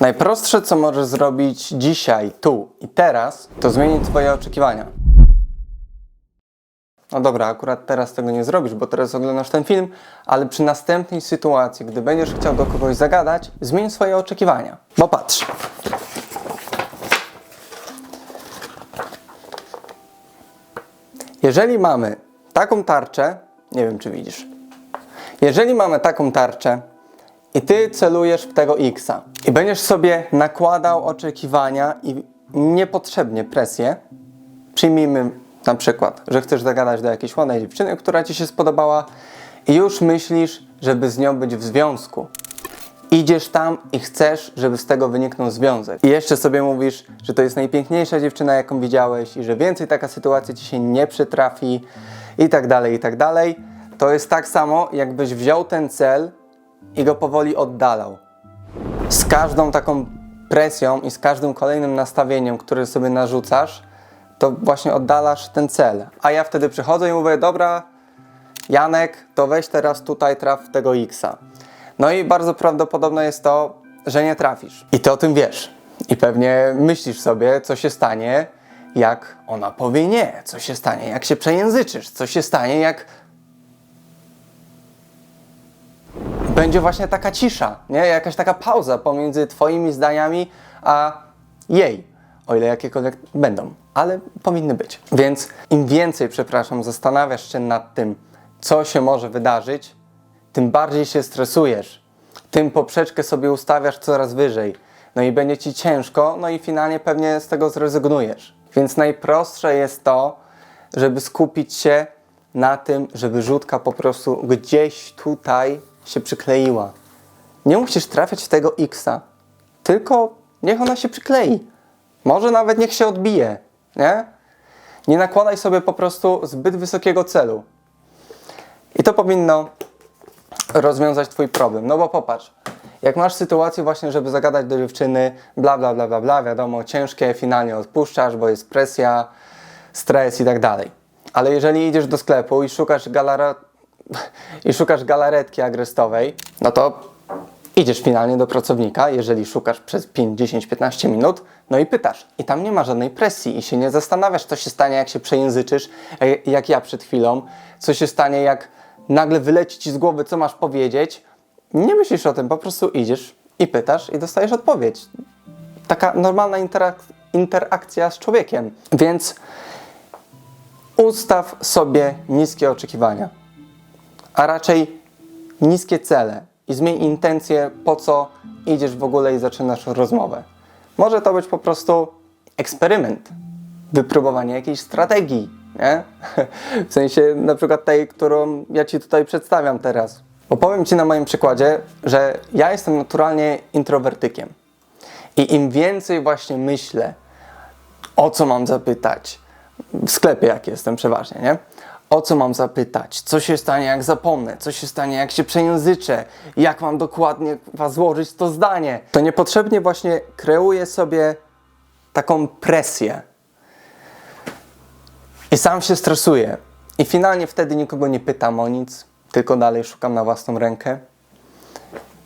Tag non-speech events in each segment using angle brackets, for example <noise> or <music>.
Najprostsze, co możesz zrobić dzisiaj, tu i teraz, to zmienić Twoje oczekiwania. No dobra, akurat teraz tego nie zrobisz, bo teraz oglądasz ten film, ale przy następnej sytuacji, gdy będziesz chciał do kogoś zagadać, zmień swoje oczekiwania. Bo patrz. Jeżeli mamy taką tarczę, nie wiem czy widzisz, jeżeli mamy taką tarczę i ty celujesz w tego X-a i będziesz sobie nakładał oczekiwania i niepotrzebnie presję, przyjmijmy na przykład, że chcesz zagadać do jakiejś ładnej dziewczyny, która ci się spodobała i już myślisz, żeby z nią być w związku. Idziesz tam i chcesz, żeby z tego wyniknął związek. I jeszcze sobie mówisz, że to jest najpiękniejsza dziewczyna, jaką widziałeś i że więcej taka sytuacja ci się nie przytrafi i tak dalej, i tak dalej. To jest tak samo, jakbyś wziął ten cel i go powoli oddalał. Z każdą taką presją i z każdym kolejnym nastawieniem, które sobie narzucasz, to właśnie oddalasz ten cel. A ja wtedy przychodzę i mówię, dobra, Janek, to weź teraz tutaj traf tego X-a. No i bardzo prawdopodobne jest to, że nie trafisz. I ty o tym wiesz. I pewnie myślisz sobie, co się stanie, jak ona powie nie, co się stanie, jak się przejęzyczysz, co się stanie, jak będzie właśnie taka cisza, nie? Jakaś taka pauza pomiędzy twoimi zdaniami a jej, o ile jakiekolwiek będą, ale powinny być. Więc im więcej, przepraszam, zastanawiasz się nad tym, co się może wydarzyć, tym bardziej się stresujesz, tym poprzeczkę sobie ustawiasz coraz wyżej. No i będzie ci ciężko, no i finalnie pewnie z tego zrezygnujesz. Więc najprostsze jest to, żeby skupić się na tym, żeby rzutka po prostu gdzieś tutaj się przykleiła. Nie musisz trafiać w tego X-a, tylko niech ona się przyklei. Może nawet niech się odbije, nie? Nie nakładaj sobie po prostu zbyt wysokiego celu. I to powinno rozwiązać Twój problem. No bo popatrz, jak masz sytuację właśnie, żeby zagadać do dziewczyny, bla, bla, bla, bla, bla, wiadomo, ciężkie, finalnie odpuszczasz, bo jest presja, stres i tak dalej. Ale jeżeli idziesz do sklepu i szukasz galara... i szukasz galaretki agrestowej, no to idziesz finalnie do pracownika, jeżeli szukasz przez 5, 10, 15 minut, no i pytasz. I tam nie ma żadnej presji i się nie zastanawiasz, co się stanie, jak się przejęzyczysz, e, jak ja przed chwilą, co się stanie, jak nagle wyleci ci z głowy, co masz powiedzieć. Nie myślisz o tym, po prostu idziesz i pytasz i dostajesz odpowiedź. Taka normalna interak interakcja z człowiekiem. Więc ustaw sobie niskie oczekiwania, a raczej niskie cele i zmień intencje, po co idziesz w ogóle i zaczynasz rozmowę. Może to być po prostu eksperyment, wypróbowanie jakiejś strategii, nie? <laughs> W sensie na przykład tej, którą ja Ci tutaj przedstawiam teraz. Opowiem Ci na moim przykładzie, że ja jestem naturalnie introwertykiem. I im więcej właśnie myślę, o co mam zapytać, w sklepie jak jestem przeważnie, nie? O co mam zapytać? Co się stanie jak zapomnę? Co się stanie jak się przejęzyczę? Jak mam dokładnie kurwa, złożyć to zdanie? To niepotrzebnie właśnie kreuję sobie taką presję. I sam się stresuję. I finalnie wtedy nikogo nie pytam o nic, tylko dalej szukam na własną rękę.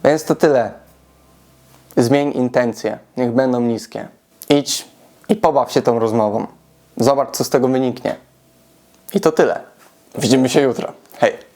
Więc to tyle. Zmień intencje, niech będą niskie. Idź i pobaw się tą rozmową. Zobacz, co z tego wyniknie. I to tyle. Widzimy się jutro. Hej!